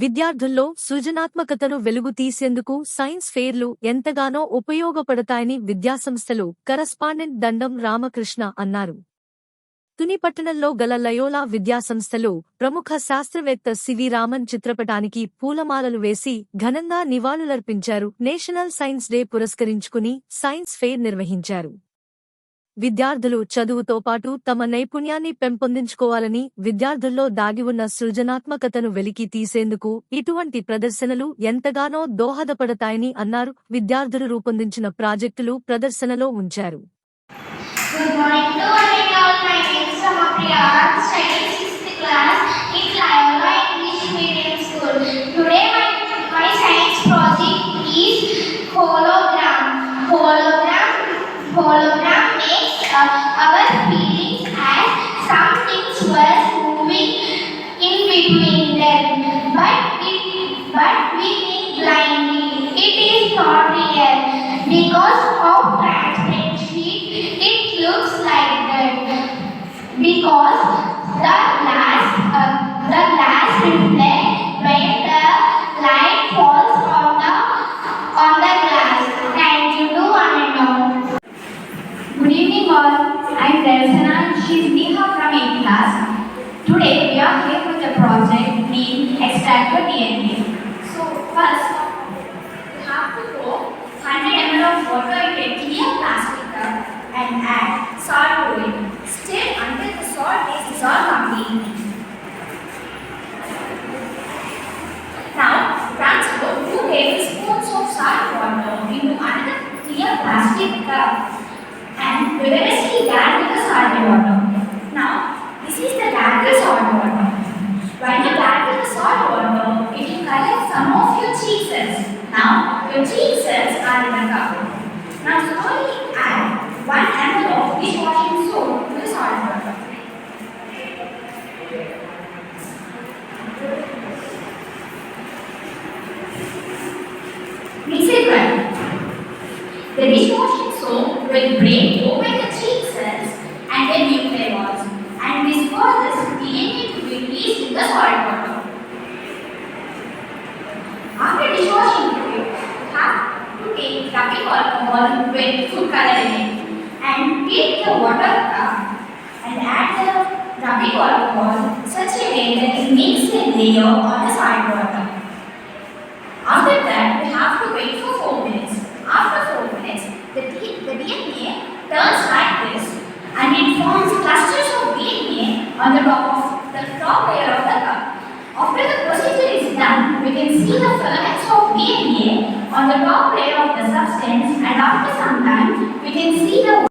విద్యార్థుల్లో సృజనాత్మకతను వెలుగు తీసేందుకు సైన్స్ ఫెయిర్లు ఎంతగానో ఉపయోగపడతాయని విద్యాసంస్థలు కరస్పాండెంట్ దండం రామకృష్ణ అన్నారు. తుని పట్టణంలో గల లయోలా విద్యాసంస్థలు ప్రముఖ శాస్త్రవేత్త సివి రామన్ చిత్రపటానికి పూలమాలలు వేసి ఘనంగా నివాళులర్పించారు. నేషనల్ సైన్స్ డే పురస్కరించుకుని సైన్స్ ఫెయిర్ నిర్వహించారు. విద్యార్థులు చదువుతో పాటు తమ నైపుణ్యాన్ని పెంపొందించుకోవాలని విద్యార్థుల్లో దాగి ఉన్న సృజనాత్మకతను వెలికి తీసేందుకు ఇటువంటి ప్రదర్శనలు ఎంతగానో దోహదపడతాయని అన్నారు విద్యార్థులు రూపొందించిన ప్రాజెక్టులు ప్రదర్శనలో ఉంచారు Good morning to all. My name is Ramapriya. Studying sixth class in Loyola because of transparent sheet. It looks like that because the glass uh, the glass reflects when the light falls on the on the glass. Thank you to one and all. Good evening all. I'm Darsana. She's Neha from 8th class. Today we are here with a project named Extract DNA. So first, you have to pour 100 ml of water into a clear plastic cup and add salt to it. Stir until the salt is dissolved completely. Now transfer 2 tablespoons of salt water into another clear plastic cup and vigorously gargle the salt water. Now, this is the gargle salt water. When you gargle the salt water, it will collect some of your cheeses. Now, your cheeses are in the cup. Now, slowly add 1 ml of dishwashing soap to the salt water. Mix it well. The dishwashing soap will break open the cheek cells and the nuclear nucleus and this causes DNA to be released in the salt water. After dishwashing you have to take rubbing alcohol with food color in it and take the water cup and add the rubbing alcohol such a way that it makes a layer on the salt water. After that, we have to wait for 4 minutes. After 4 minutes, the, D- the DNA turns like this and it forms clusters of DNA on the the top layer of the cup. After the procedure is done, we can see the filaments of DNA on the top layer of the substance and after some time, we can see the